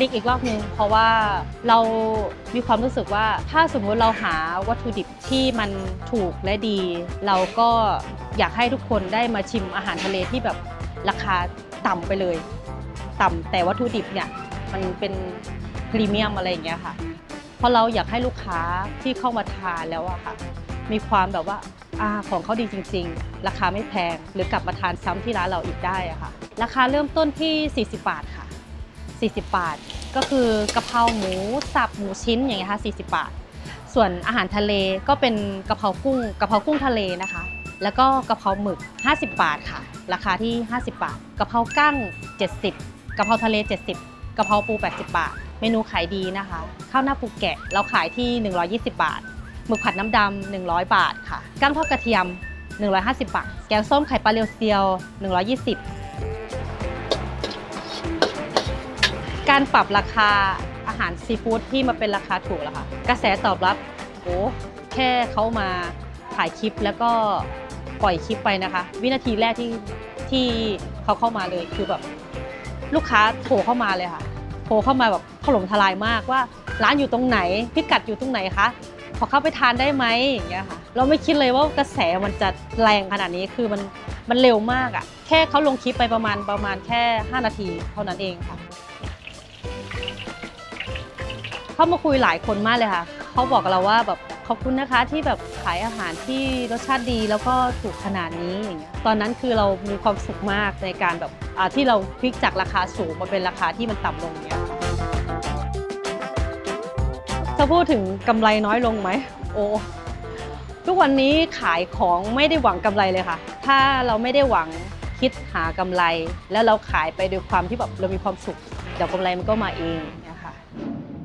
ลิกอีกรอบนึง เพราะว่าเรามีความรู้สึกว่าถ้าสมมุติเราหาวัตถุดิบที่มันถูกและดี เราก็อยากให้ทุกคนได้มาชิมอาหารทะเลที่แบบราคาต่ำไปเลย ต่ำแต่วัตถุดิบเนี่ยมันเป็นพรีเมียมอะไรอย่างเงี้ยค่ะ เพราะเราอยากให้ลูกค้าที่เข้ามาทานแล้วอะค่ะ มีความแบบว่าอาของเขาดีจริง ๆ ราคาไม่แพง หรือกลับมาทานซ้ำที่ร้านเราอีกได้อะค่ะ ราคาเริ่มต้นที่ 40 บาทค่ะ 40 บาท ก็คือกะเพราหมูสับหมูชิ้นอย่างเงี้ยค่ะ40 บาท ส่วนอาหารทะเลก็เป็นกะเพรากุ้งกะเพรากุ้งทะเลนะคะ แล้วก็กะเพราหมึก 50 บาทค่ะ ราคาที่ 50 บาทกะเพรากั้ง 70กะเพราทะเล 70กะเพราปู 80 บาท เมนูขายดีนะคะข้าวหน้าปูแกะเราขายที่ 120 บาทหมึกผัดน้ำดำ100 บาทค่ะกั้งทอดกระเทียม 150 บาท แกงส้มไข่ปลาเรียวเซียว 120 การปรับราคาอาหารซีฟู้ดที่มาเป็นราคาถูกแล้วค่ะ กระแสตอบรับโอ้แค่เขามาถ่ายคลิปแล้วก็ปล่อยคลิปไปนะคะ วินาทีแรกที่ที่เขาเข้ามาเลยคือแบบลูกค้าโทรเข้ามาเลยค่ะ โทรเข้ามาแบบถล่มทลายมากว่า ร้านอยู่ตรงไหนพิกัดอยู่ตรงไหนคะขอเข้าไปทานได้ไหมอย่างเงี้ยค่ะ เราไม่คิดเลยว่ากระแสมันจะแรงขนาดนี้คือมันมันเร็วมากอะแค่เขาลงคลิปไปประมาณประมาณแค่ 5 นาทีเท่านั้นเองค่ะ เข้ามาคุยหลายคนมากเลยค่ะ เขาบอกกับเราว่าแบบขอบคุณนะคะที่แบบขายอาหารที่รสชาติดีแล้วก็ถูกขนาดนี้อย่างเงี้ยตอนนั้นคือเรามีความสุขมากในการแบบอ่าที่เราพลิกจากราคาสูงมาเป็นราคาที่มันต่ำลงเนี้ยค่ะถ้าพูดถึงกำไรน้อยลงไหมโอ้ทุกวันนี้ขายของไม่ได้หวังกำไรเลยค่ะ ถ้าเราไม่ได้หวังคิดหากำไร แล้วเราขายไปด้วยความที่แบบเรามีความสุขเดี๋ยวกำไรมันก็มาเอง